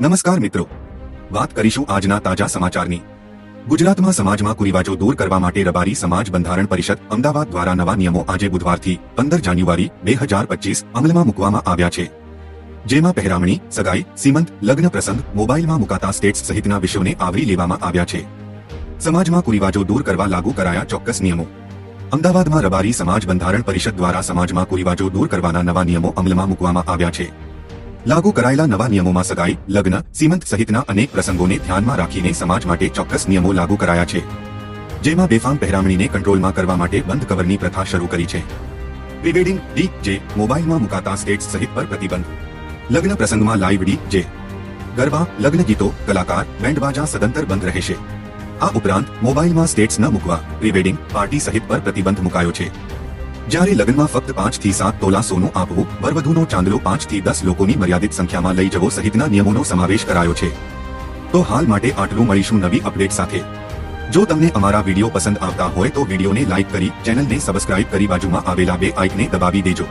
નમસ્કાર મિત્રો. વાત કરીશું આજના તાજા સમાચારની. ગુજરાતમાં સમાજમાં કુરિવાજો દૂર કરવા માટે રબારી સમાજ બંધારણ પરિષદ અમદાવાદ દ્વારા નવા નિયમો આજે બુધવારથી પંદર જાન્યુઆરી બે હજાર પચીસ અમલમાં મૂકવામાં આવ્યા છે. જેમાં પહેરામણી, સગાઈ, સીમંત, લગ્ન પ્રસંગ, મોબાઈલમાં મુકાતા સ્ટેટ્સ સહિતના વિષયોને આવરી લેવામાં આવ્યા છે. સમાજમાં કુરિવાજો દૂર કરવા લાગુ કરાયા ચોક્કસ નિયમો. અમદાવાદમાં રબારી સમાજ બંધારણ પરિષદ દ્વારા સમાજમાં કુરિવાજો દૂર કરવાના નવા નિયમો અમલમાં મૂકવામાં આવ્યા છે. લાગુ કરાયેલા નવા નિયમોમાં સગાઈ, લગ્ન, સીમંત સહિતના અનેક પ્રસંગોને ધ્યાનમાં રાખીને સમાજ માટે ચોક્કસ નિયમો લાગુ કરાયા છે. જેમાં બેફામ પહેરામણીને કંટ્રોલમાં કરવા માટે બંધ કવરની પ્રથા શરૂ કરી છે. પ્રીવેડિંગ ડી, જે, મોબાઈલમાં મુકાતા સ્ટેટ્સ સહિત પર પ્રતિબંધ. લગ્ન પ્રસંગમાં લાઈવ ડી, જે. ગરબા, લગ્ન ગીતો, કલાકાર, બેન્ડબાજા સદંતર બંધ રહેશે. આ ઉપરાંત મોબાઈલમાં સ્ટેટ્સ ન મૂકવા પ્રીવેડિંગ પાર્ટી સહિત પર પ્રતિબંધ મુકાયો છે. જ્યારે લગ્નમાં ફક્ત પાંચથી સાત તોલા સોનું આપવું વરવધુનો ચાંદલો પાંચથી દસ લોકોની મર્યાદિત સંખ્યામાં લઈ જવો સહિતના નિયમોનો સમાવેશ કરાયો છે. તો હાલ માટે આટલું મળીશું નવી અપડેટ સાથે. જો તમને અમારા વીડિયો પસંદ આવતા હોય તો વિડીયોને લાઇક કરી, ચેનલને સબસ્ક્રાઇબ કરી બાજુમાં આવેલા બે આઇકને દબાવી દેજો.